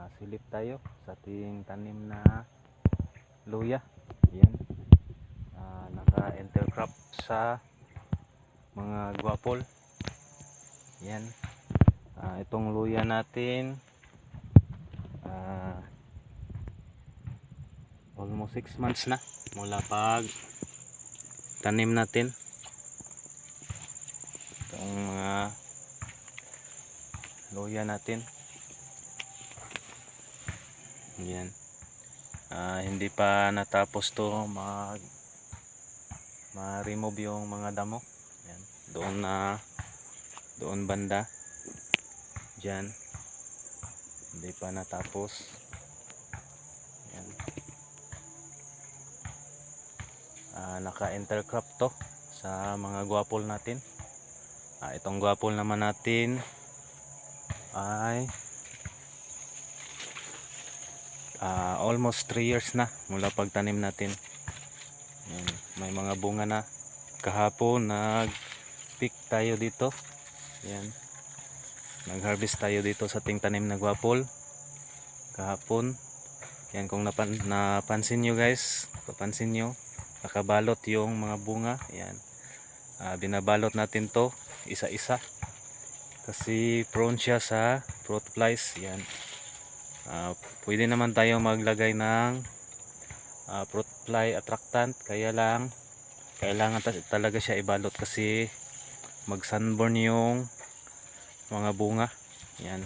Ah, silip tayo sa ating tanim na luya. Yan. Ah, naka-intercrop sa mga guwapol. Yan. Ah, itong luya natin ah, almost 6 months na mula pag tanim natin. Itong mga luya natin. Yan. Ah, hindi pa natapos to mag ma-remove yung mga damo. Yan. Doon na doon banda. Diyan. Hindi pa natapos. Yan. Ah, naka-intercrop to sa mga guwapol natin. Ah, itong guwapol naman natin ay ah, almost 3 years na mula pagtanim natin. Yan, may mga bunga na. Kahapon nag-pick tayo dito. Yan. Nag-harvest tayo dito sa ating tanim na guwapol. Kahapon. Yan kung napan napansin nyo guys, papansin nyo, nakabalot yung mga bunga. Yan. Ah, binabalot natin to isa-isa. Kasi prone siya sa fruit flies. Yan. Ah, pwede naman tayo maglagay ng ah, fruit fly attractant. Kaya lang kailangan ta- talaga siya ibalot kasi mag sunburn yung mga bunga. Yan.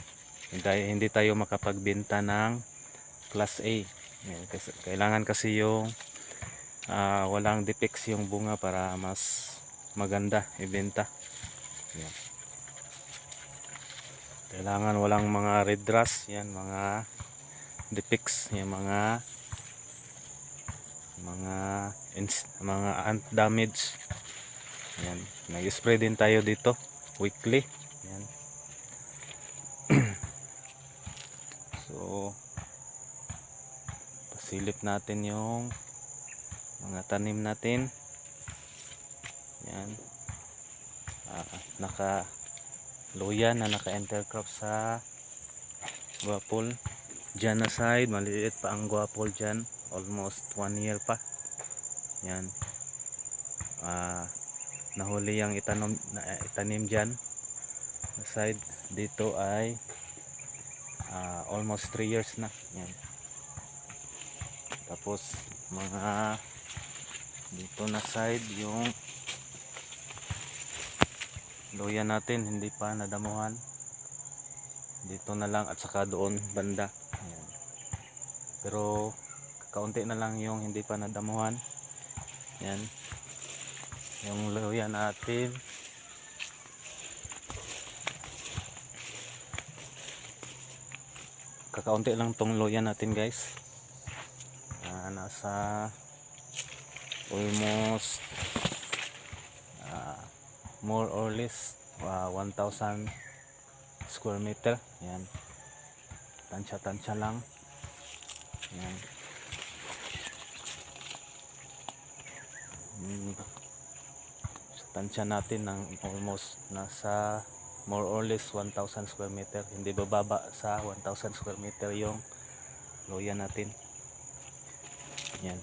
Hindi hindi tayo makapagbenta ng class A. Yan, kailangan kasi yung ah, walang defects yung bunga para mas maganda ibenta. Yan. kailangan walang mga red rust. Yan mga defects yung mga mga mga ant damage. Yan nag-spray din tayo dito weekly. Yan so pasilip natin yung mga tanim natin. Yan Ah, naka luya na naka intercrop sa guapol dyan na side maliit pa ang guapol dyan almost 1 year pa. Yan. Ah nahuli yung itanom, na, itanim dyan na side dito ay ah, almost 3 years na. Yan. Tapos mga dito na side yung luya natin hindi pa nadamuhan. Dito na lang at saka doon banda. Pero kaunti na lang yung hindi pa nadamuhan. Yan. Yung luya natin. Kakaunti lang tong luya natin guys. Ah, nasa almost ah, more or less ah, 1,000 square meter. Yan. Tansya tansya lang yan. Mm, sa tansya natin ng almost nasa more or less 1,000 square meter. Hindi bababa sa 1,000 square meter yung loya natin. Yan.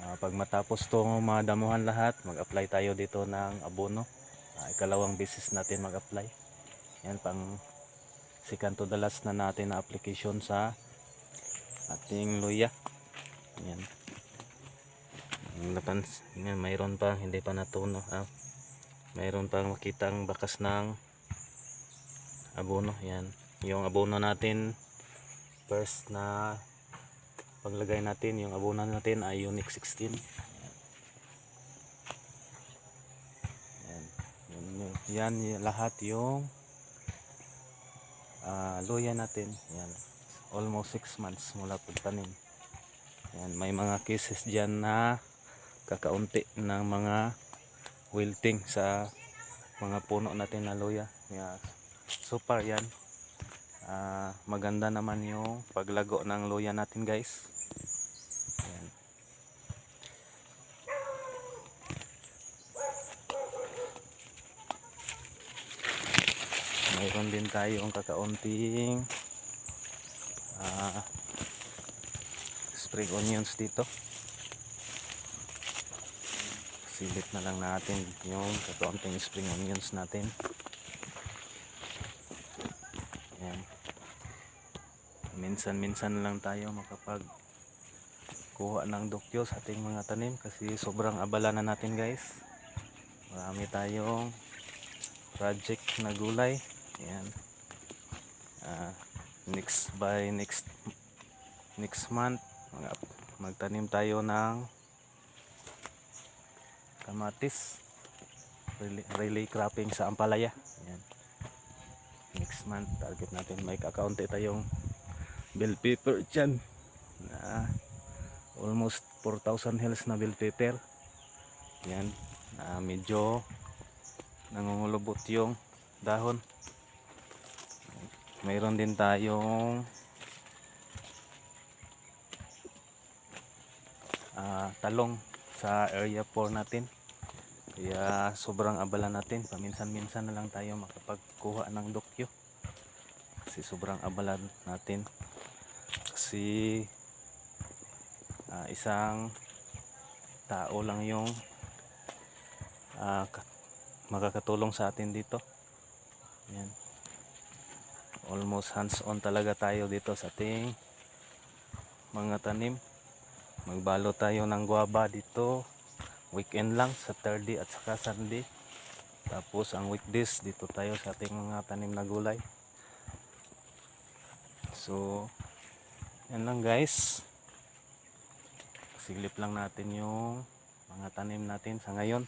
Ah, pag matapos to madamuhan lahat mag-apply tayo dito ng abono ikalawang beses natin mag-apply. Yan pang second to last na natin na application sa ating luya. Yan. Ang napans yan, mayroon pa hindi pa natuno ah. mayroon pang makitang bakas ng abono. Yan. Yung abono natin first na paglagay natin yung abono natin ay Unique 16 yan, yan, lahat yung ah, luya natin. Yan. Almost 6 months mula pagtanim. Yan may mga cases dyan na kakaunti ng mga wilting sa mga puno natin na luya. Yan. so far yan. Ah, maganda naman yung paglago ng luya natin guys yan. Mayroon din tayong kakaunting ah, spring onions dito. Silip na lang natin yung kakaunting spring onions natin. Yan minsan-minsan lang tayo makapag kuha ng dokyo sa ating mga tanim kasi sobrang abala na natin guys. Marami tayong project na gulay yan Ah, next by next next month mga magtanim tayo ng kamatis. Relay, relay cropping sa Ampalaya. Yan next month target natin may kakaunti tayong bell pepper dyan. Na almost 4,000 hills na bell pepper yan na medyo nangungulubot yung dahon mayroon din tayong ah, talong sa area 4 natin. Kaya sobrang abala natin. Paminsan-minsan na lang tayo makapagkuha ng dokyo. Kasi sobrang abala natin. Kasi ah, isang tao lang yung ka- makakatulong sa atin dito. Yan almost hands on talaga tayo dito sa ating mga tanim. Magbalo tayo ng guava dito. Weekend lang Saturday at saka Sunday. Tapos ang weekdays dito tayo sa ating mga tanim na gulay. So yan lang guys. Siglip lang natin yung mga tanim natin sa ngayon.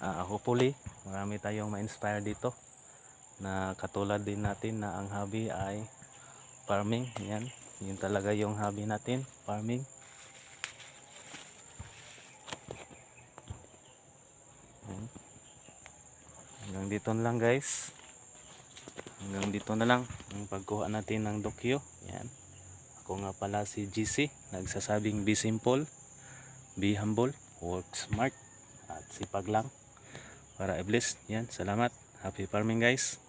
Ah, hopefully marami tayong ma-inspire dito na katulad din natin na ang hobby ay farming. Yan yun talaga yung hobby natin farming. Yan. hanggang dito na lang guys. Hanggang dito na lang ang pagkuha natin ng dokyo. Yan. Ako nga pala si GC nagsasabing be simple be humble work smart at sipag lang para i-bless yan salamat. Happy farming guys